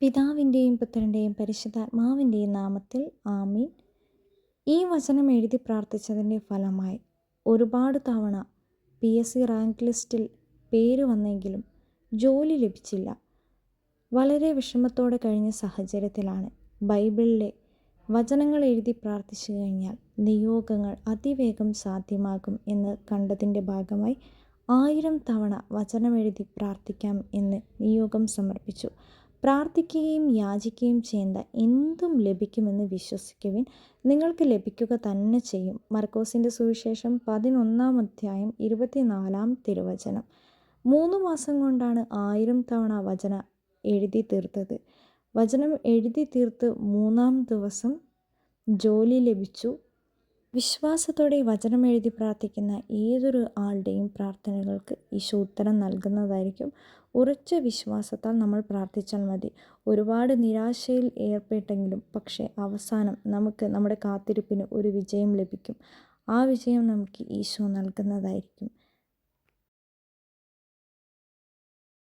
പിതാവിന്റെയും പുത്രന്റെയും പരിശുദ്ധാത്മാവിന്റെയും നാമത്തിൽ ആമീൻ. ഈ വചനം എഴുതി പ്രാർത്ഥിച്ചതിന്റെ ഫലമായി ഒരുപാട് തവണ പി എസ് സി റാങ്ക് ലിസ്റ്റിൽ പേര് വന്നെങ്കിലും ജോലി ലഭിച്ചില്ല. വളരെ വിഷമത്തോടെ കഴിഞ്ഞ സാഹചര്യത്തിലാണ് ബൈബിളിലെ വചനങ്ങൾ എഴുതി പ്രാർത്ഥിച്ചു കഴിഞ്ഞാൽ നിയോഗങ്ങൾ അതിവേഗം സാധ്യമാകും എന്ന് കണ്ടതിന്റെ ഭാഗമായി ആയിരം തവണ വചനം എഴുതി പ്രാർത്ഥിക്കാം എന്ന് നിയോഗം സമർപ്പിച്ചു. പ്രാർത്ഥിക്കുകയും യാചിക്കുകയും ചെയ്യുന്ന എന്തും ലഭിക്കുമെന്ന് വിശ്വസിക്കുവിൻ. നിങ്ങൾക്ക് ലഭിക്കുക തന്നെ ചെയ്യും. മർക്കോസിന്റെ സുവിശേഷം പതിനൊന്നാം അധ്യായം ഇരുപത്തിനാലാം തിരുവചനം. മൂന്ന് മാസം കൊണ്ടാണ് ആയിരം തവണ വചന എഴുതി തീർത്തത്. വചനം എഴുതി തീർത്ത് മൂന്നാം ദിവസം ജോലി ലഭിച്ചു. വിശ്വാസത്തോടെ വചനം എഴുതി പ്രാർത്ഥിക്കുന്ന ഏതൊരു ആളുടെയും പ്രാർത്ഥനകൾക്ക് ഈശോ ഉത്തരം നൽകുന്നതായിരിക്കും. ഉറച്ച വിശ്വാസത്താൽ നമ്മൾ പ്രാർത്ഥിച്ചാൽ മതി. ഒരുപാട് നിരാശയിൽ ഏർപ്പെട്ടെങ്കിലും പക്ഷേ അവസാനം നമുക്ക് നമ്മുടെ കാത്തിരിപ്പിന് ഒരു വിജയം ലഭിക്കും. ആ വിജയം നമുക്ക് ഈശോ നൽകുന്നതായിരിക്കും.